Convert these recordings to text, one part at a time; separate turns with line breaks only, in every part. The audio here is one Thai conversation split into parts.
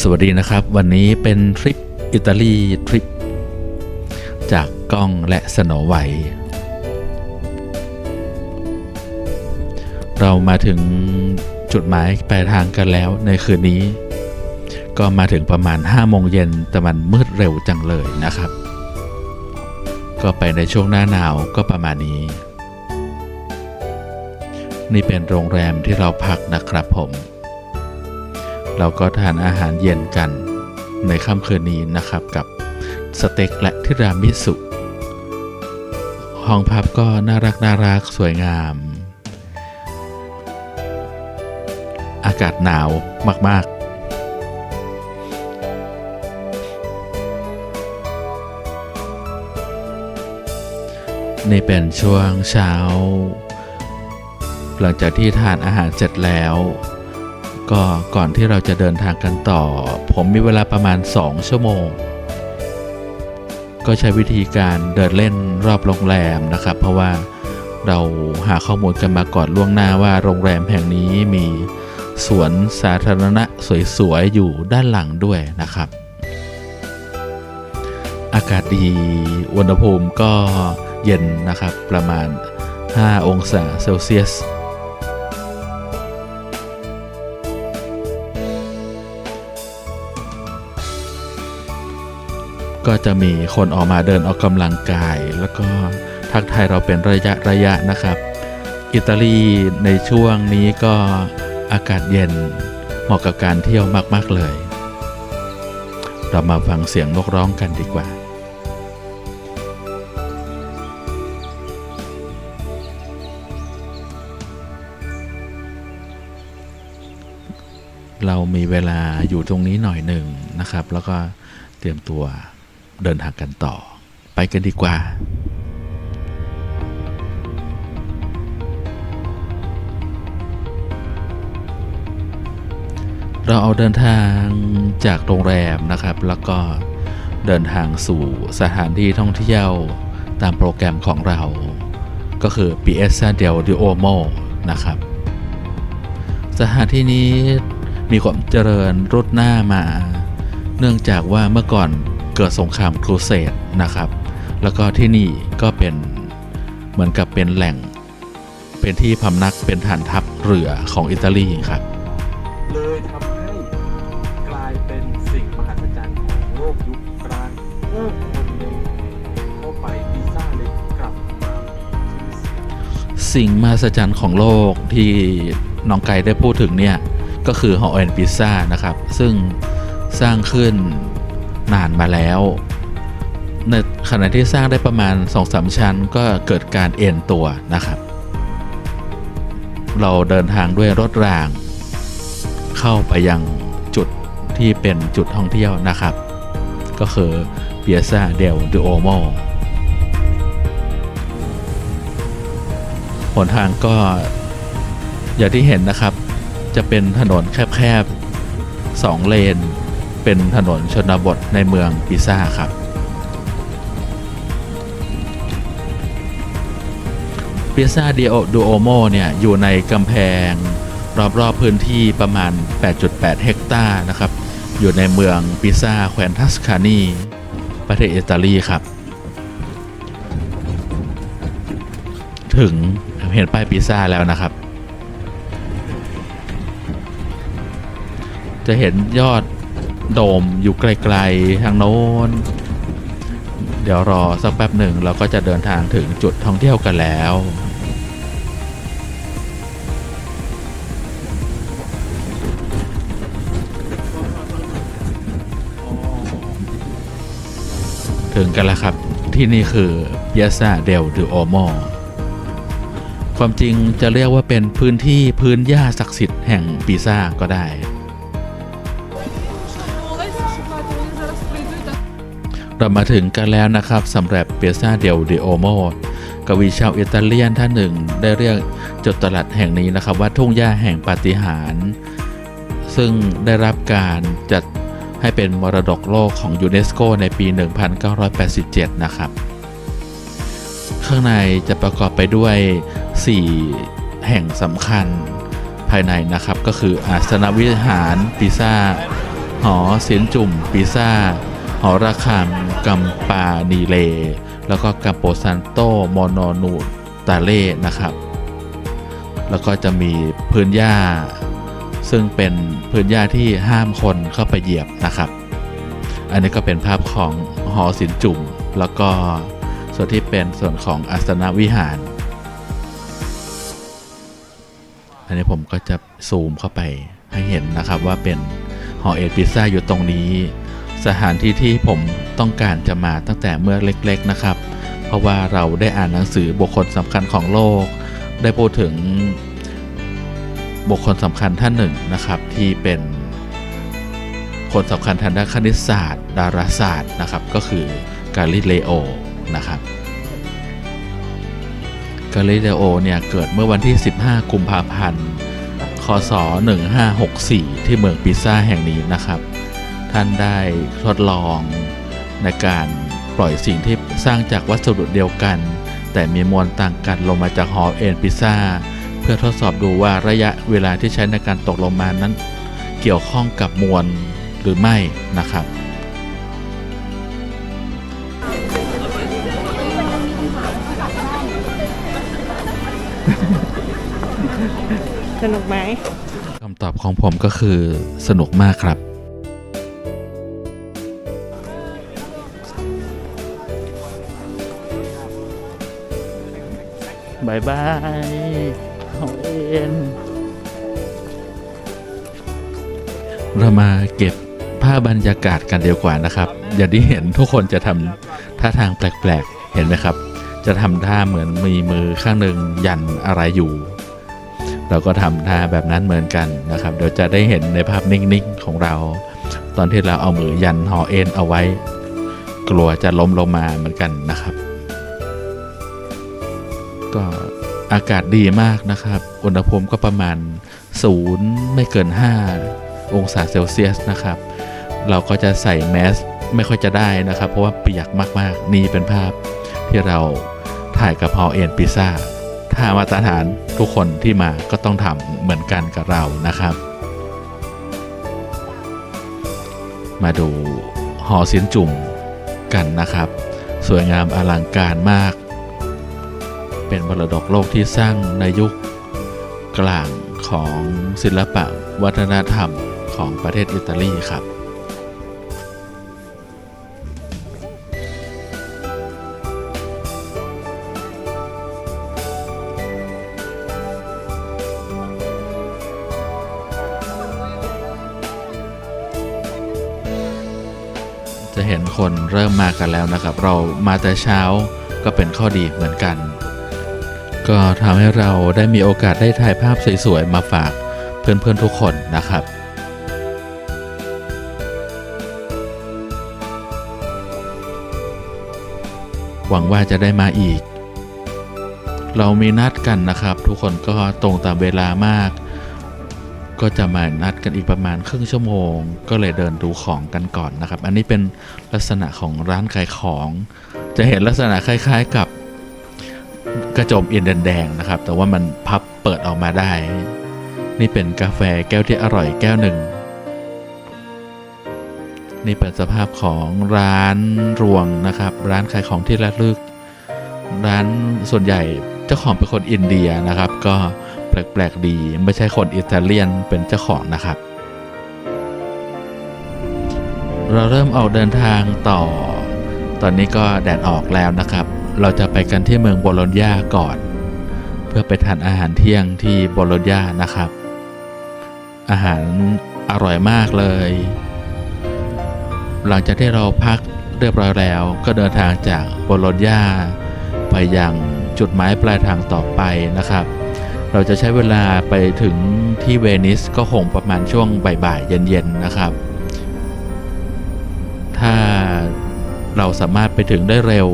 สวัสดีนะครับ วันนี้เป็นทริปอิตาลีทริป จากกล้องและสโนไวเรามาถึงจุดหมายปลายทางกันแล้วในคืนนี้ ก็มาถึงประมาณ5โมงเย็นแต่มันมืดเร็วจังเลยนะครับ ก็ไปในช่วงหน้าหนาวก็ประมาณนี้ นี่เป็นโรงแรมที่เราพักนะครับผม เราก็ทานอาหารเย็นกันในค่ำคืนนี้นะครับกับสเต็กและทิรามิสุ ห้องพับก็น่ารักน่ารักสวยงาม อากาศหนาวมาก ๆนี่เป็นช่วงเช้า หลังจากที่ทานอาหารเสร็จแล้ว ก็ก่อนที่เราจะเดินทางกันต่อ ผมมีเวลาประมาณ 2 ชั่วโมง ก็ใช้วิธีการเดินเล่นรอบโรงแรมนะครับ เพราะว่าเราหาข้อมูลกันมาก่อนล่วงหน้าว่าโรงแรมแห่งนี้มีสวนสาธารณะสวยๆ อยู่ด้านหลังด้วยนะครับ อากาศดีอุณหภูมิก็เย็นนะครับประมาณ 5 องศาเซลเซียส ก็จะมีคนออกมาเดินออกกำลังกาย แล้วก็ทักทายเราเป็นระยะระยะนะครับ อิตาลีในช่วงนี้ก็อากาศเย็นเหมาะกับการเที่ยวมากๆเลย เรามาฟังเสียงนกร้องกันดีกว่าเรามีเวลาอยู่ตรงนี้หน่อยหนึ่งนะครับ แล้วก็เตรียมตัว เดินทางกันต่อ ไปกันดีกว่าเราเอาเดินทางจากโรงแรมนะครับ แล้วก็เดินทางสู่สถานที่ท่องเที่ยวตามโปรแกรมของเรา ก็คือ Piazza del Duomo นะครับ สถานที่นี้มีความเจริญรุดหน้ามา เนื่องจากว่าเมื่อก่อน เกิดสงครามครูเสดนะครับ แล้วก็ที่นี่ก็เป็นเหมือนกับเป็นแหล่ง เป็นที่พำนักเป็นฐานทัพเรือของอิตาลีครับ
เลยทำให้กลายเป็นสิ่งมหัศจรรย์ของโลกยุคกลางผู้คนหนึ่งเข้าไปพิซ่าเลยกลับมาสิ่ง
มหัศจรรย์ของโลกที่น้องไก่ได้พูดถึงเนี่ยก็คือหอแอนพิซ่านะครับ ซึ่งสร้างขึ้น นานมาแล้วในขณะที่สร้างได้ประมาณ 2-3 ชั้นก็เกิดการเอ็นตัวนะครับ เราเดินทางด้วยรถราง เข้าไปยังจุดที่เป็นจุดท่องเที่ยวนะครับ ก็คือเปียซาเดลดูโอโมหนทางก็อย่างที่เห็นนะครับ จะเป็นถนนแคบๆสองเลน เป็นถนนชนบทในเมืองปิซ่าครับ ปิซ่าเดียดูโอโมเนี่ยอยู่ในกำแพง รอบๆพื้นที่ประมาณ 8.8 เฮกตาร์นะครับ อยู่ในเมืองปิซ่าแคว้นทัสคานี ประเทศอิตาลีครับ ถึงเห็นป้ายปิซ่าแล้วนะครับจะเห็นยอด โดมอยู่ไกลๆทางโน้น เดี๋ยวรอสักแป๊บหนึ่งเราก็จะเดินทางถึงจุดท่องเที่ยวกันแล้วถึงกันแล้วครับที่นี่คือ Piazza del Duomo ความจริงจะเรียกว่าเป็นพื้นที่พื้นหญ้าศักดิ์สิทธิ์แห่งปิซ่าก็ได้ เรามาถึงกันแล้วนะครับสำหรับเปียซาเดลดิโอโมกวีชาวอิตาเลียนท่านหนึ่งได้เรียกจุดตลาดแห่งนี้นะครับ ว่าทุ่งหญ้าแห่งปาฏิหาริย์ซึ่งได้รับการจัดให้เป็นมรดกโลกของยูเนสโกในปี 1987 นะครับ ข้างในจะประกอบไปด้วย 4 แห่งสำคัญภายในนะครับก็คืออาสนวิหารปิซาหอเสียนจุ่มปิซา หอระฆังกัมปานีเล แล้วก็กัมโปซันโตมโนนูตาเล่นะครับ แล้วก็จะมีพื้นหญ้า ซึ่งเป็นพื้นหญ้าที่ห้ามคนเข้าไปเหยียบนะครับ อันนี้ก็เป็นภาพของหอศิลป์จุ่ม แล้วก็ส่วนที่เป็นส่วนของอาสนวิหาร อันนี้ผมก็จะซูมเข้าไปให้เห็นนะครับว่าเป็นหอเอ็ดพิซซ่าอยู่ตรงนี้ สถานที่ที่ผมต้องการจะมาตั้งแต่เมื่อเล็กๆนะครับ เพราะว่าเราได้อ่านหนังสือบุคคลสำคัญของโลก ได้พูดถึงบุคคลสำคัญท่านหนึ่งนะครับ ที่เป็นคนสำคัญทางด้านคณิตศาสตร์ ดาราศาสตร์นะครับ ก็คือกาลิเลโอนะครับกาลิเลโอเนี่ยเกิดเมื่อวันที่ 15 กุมภาพันธ์ คศ 1564 ที่เมืองปิซ่าแห่งนี้นะครับ ท่านได้ทดลองในการปล่อยสิ่งที่สร้างจากวัสดุเดียวกัน แต่มีมวลต่างกันลงมาจากหอเอ็นปิซ่าเพื่อทดสอบดูว่าระยะเวลาที่ใช้ในการตกลงมานั้น เกี่ยวข้องกับมวลหรือไม่นะครับ
สนุกไหม
คำตอบของผมก็คือสนุกมากครับ บายบายขอเอ็นเรามาเก็บภาพบรรยากาศกันเดียวกว่านะครับ อย่างที่เห็นทุกคนจะทำท่าทางแปลกๆ เห็นไหมครับ จะทำท่าเหมือนมีมือข้างหนึ่งยันอะไรอยู่ เราก็ทำท่าแบบนั้นเหมือนกันนะครับ เดี๋ยวจะได้เห็นในภาพนิ่งๆ ของเรา ตอนที่เราเอามือยันหอเอ็นเอาไว้ กลัวจะล้มลงมาเหมือนกันนะครับ ก็อากาศดีมากนะครับ อุณหภูมิก็ประมาณศูนย์ไม่เกิน 5 องศาเซลเซียสนะครับ เราก็จะใส่แมสไม่ค่อยจะได้นะครับ เพราะว่าเปียกมากๆ นี่เป็นภาพที่เราถ่ายกับฮอเอ็นพิซซ่าถ้ามาตรฐานทุกคนที่มาก็ต้องทำเหมือนกันกับเรานะครับ มาดูหอเสียนจุ่มกันนะครับ สวยงามอลังการมาก เป็นมรดกโลกที่สร้างในยุคกลางของศิลปะวัฒนธรรมของประเทศอิตาลีครับจะเห็นคนเริ่มมากันแล้วนะครับ เรามาแต่เช้าก็เป็นข้อดีเหมือนกัน ก็ทำให้เราได้มีโอกาสได้ถ่ายภาพสวยๆ มาฝากเพื่อนๆทุกคนนะครับ หวังว่าจะได้มาอีก เรามีนัดกันนะครับ ทุกคนก็ตรงตามเวลามาก ก็จะมานัดกันอีกประมาณครึ่งชั่วโมง ก็เลยเดินดูของกันก่อนนะครับ อันนี้เป็นลักษณะของร้านขายของ จะเห็นลักษณะคล้าย ๆ กับ กระจมเอ็นแดงๆนะครับ แต่ว่ามันพับเปิดออกมาได้ นี่เป็นกาแฟแก้วที่อร่อยแก้วหนึ่ง นี่เป็นสภาพของร้านรวงนะครับ ร้านขายของที่ระลึก ร้านส่วนใหญ่เจ้าของเป็นคนอินเดียนะครับ ก็แปลกๆดี ไม่ใช่คนอิตาเลียนเป็นเจ้าของนะครับ เราเริ่มออกเดินทางต่อ ตอนนี้ก็แดดออกแล้วนะครับ เราจะไปกันที่เมืองโบโลญญาก่อน เพื่อไปทานอาหารเที่ยงที่โบโลญญานะครับ อาหารอร่อยมากเลย หลังจากที่เราพักเรียบร้อยแล้วก็เดินทางจากโบโลญญาไปยังจุดหมายปลายทางต่อไปนะครับ เราจะใช้เวลาไปถึงที่เวนิสก็คงประมาณช่วงบ่ายๆเย็นๆนะครับ ถ้าเราสามารถไปถึงได้เร็ว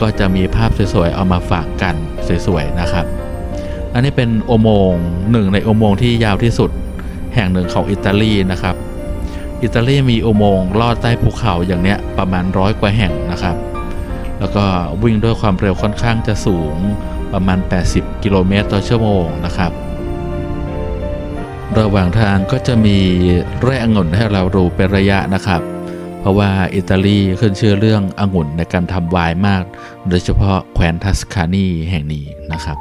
ก็จะมีภาพสวยๆ เอามาฝากกันสวยๆ นะครับ อันนี้เป็นโอโมงหนึ่งในโอโมงที่ยาวที่สุดแห่งหนึ่งของอิตาลีนะครับ อิตาลีมีโอโมงลอดใต้ภูเขาอย่างเนี้ยประมาณร้อยกว่าแห่งนะครับ แล้วก็วิ่งด้วยความเร็วค่อนข้างจะสูงประมาณ 80 กิโลเมตรต่อชั่วโมงนะครับ ระหว่างทางก็จะมีไร่องุ่นให้เราดูเป็นระยะนะครับ เพราะว่าอิตาลีขึ้นชื่อเรื่ององุ่นในการทำไวน์มาก โดยเฉพาะแคว้นทัสคานีแห่งนี้นะครับ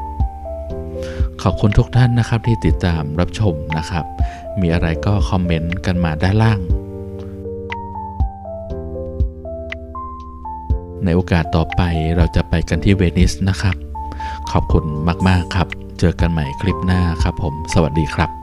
ขอบคุณทุกท่านนะครับที่ติดตามรับชมนะครับ มีอะไรก็คอมเมนต์กันมาด้านล่าง ในโอกาสต่อไปเราจะไปกันที่เวนิสนะครับ ขอบคุณมาก ๆ ครับ เจอกันใหม่คลิปหน้าครับผม สวัสดีครับ